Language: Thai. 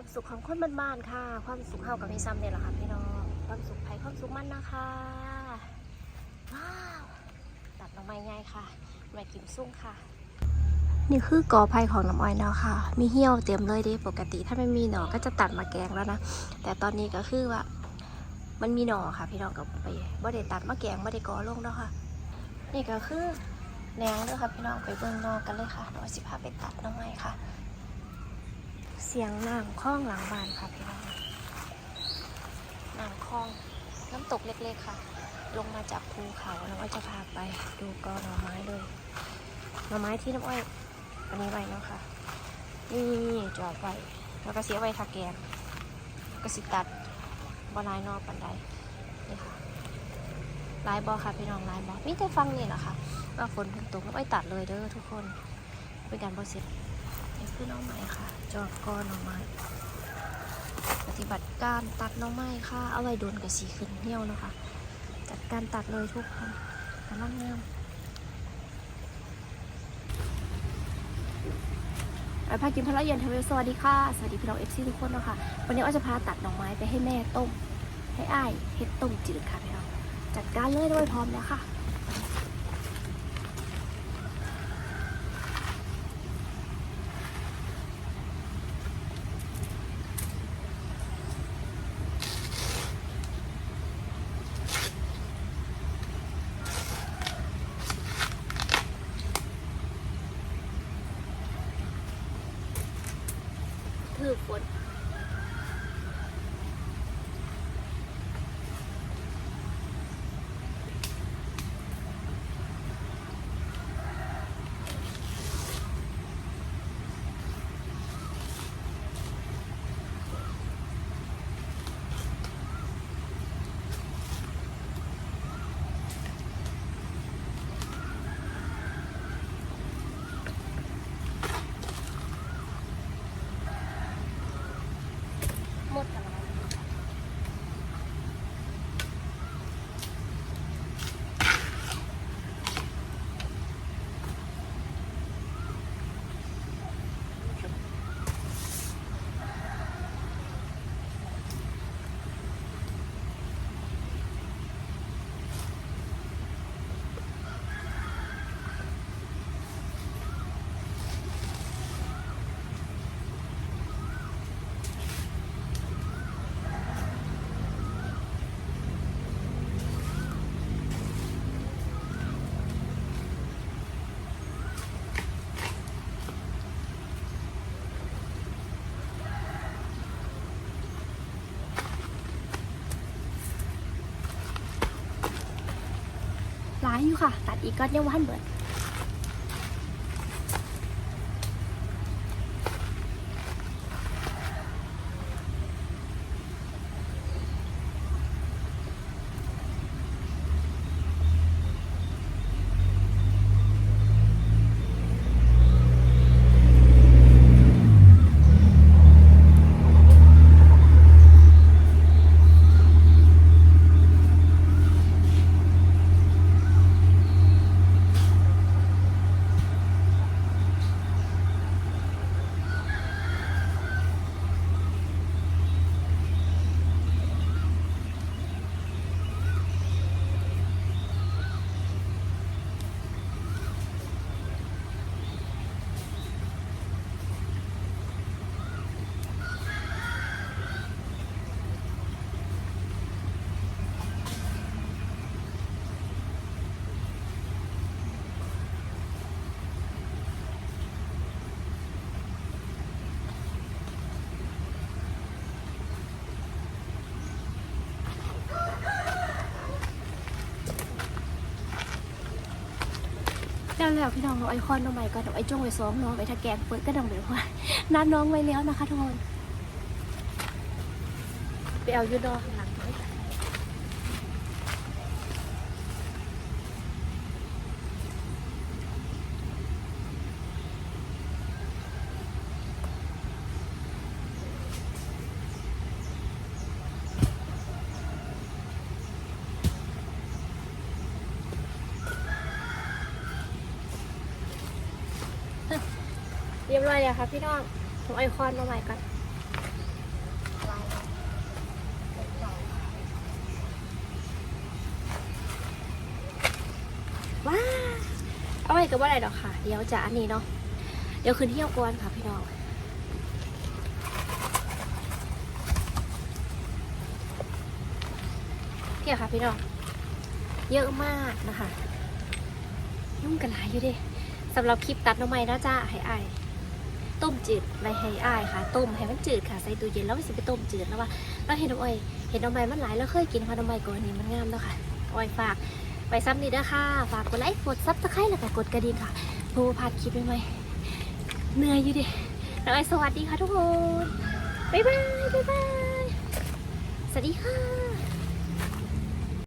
ความสุขของคนบ้านๆค่ะ ความสุขเฮากับมีซ้ำเนี่ยแหละค่ะพี่น้องความสุขไผ่ความสุขมันนะคะว้าวตัดลงมาง่ายค่ะไมากินซุ้งค่ะ นี่คือกอไผ่ของน้ำอ้อยแล้วค่ะ มีเหี่ยวเต็มเลยเดิปกติถ้าไม่มีหน่อก็จะตัดมาแกงแล้วนะแต่ตอนนี้ก็คือว่ามันมีหน่อค่ะ พี่น้องกับไปบ่ได้ตัดมาแกงบ่ได้กอลงแล้วค่ะ นี่ก็คือแนงเด้อค่ะพี่น้องไปเบิ่งนอกกันเลยค่ะน้อยสิพาไปตัดน้องไม้ค่ะ เสียงน้ำคลองหลังบ้านค่ะพี่น้องน้ำคลองน้ำตกเล็กๆค่ะ ลงมาจากภูเขาน้ำอ้อยจะพาไปดูกอหน่อไม้เลยหน่อไม้ที่น้ำอ้อยอันนี้ไว้เนาะค่ะนี่จอดไว้แล้วก็เสียไว้ทาแกงก็สิตัดบอลายนอกปันไดนี่ค่ะลายบอค่ะพี่น้องลายบอมีแต่ฟังนี่แหละค่ะว่าฝนเพิ่งตกน้ำอ้อยตัดเลยเด้อทุกคนเป็นการบอเสร็จ คือน้องไม้ค่ะ จอดกอหน่องไม้ ปฏิบัติการตัดน่องไม้ค่ะ เอาไว้โดนกับสีขึ้นเหี่ยวนะคะ จัดการตัดเลยทุกคนกำลังงามไอพากินพละเย็นทวีสวัสดีค่ะ สวัสดีพี่น้องเอฟซีทุกคนนะคะวันนี้อ้อยจะพาตัดดอกไม้ไปให้แม่ต้ม ให้อ้ายเฮ็ดต้มจืดค่ะพี่น้อง จัดการเลยด้วยพร้อมแล้วค่ะ ฝน ร้ายอยู่ค่ะ ตัดอีกก็ยังว่านเบิด แล้วแล้วพี่น้องเราไอคอนน้องใหม่ก็น้องไอจ้องไว้ซ้องน้องไอทาแกงเปิดก็ดองเดี๋ยวว่านัดน้องไว้แล้วนะคะทุกคนไปเอายูดอ เรียบร้อยแล้วครับพี่น้องผมไอคอนมาใหม่กันว้าเอาไว้กับว่าอะไรดอกค่ะ เดี๋ยวจะอันนี้เนาะเดี๋ยวคืนเที่ยวกวนค่ะพี่น้องเที่ยวค่ะพี่น้องเยอะมากนะคะ ยุ่งกันหลายอยู่ดิสำหรับคลิปตัดน้องไม้นะจ๊ะให้อ ต้มจืดไว้ให้อายค่ะต้มให้มันจืดค่ะใส่ตู้เย็นแล้วไม่สิไปต้มจืดแล้วว่าเราเห็นอ้อยเห็นน้ำไม้มันหลายแล้วเคยกินค่ะน้ำไม้ก่อนนี้มันงามแล้วค่ะอ้อยฝากไปซ้ำนี่ด้อค่ะ ฝากกดไลค์กดซับสไครต์แล้วก็กดกระดิ่งค่ะเพื่อบ่พาดคลิปใหม่ๆเหนื่อยอยู่ดิน้องอ้อยสวัสดีค่ะทุกคน บ๊ายบาย บ๊ายบาย สวัสดีค่ะ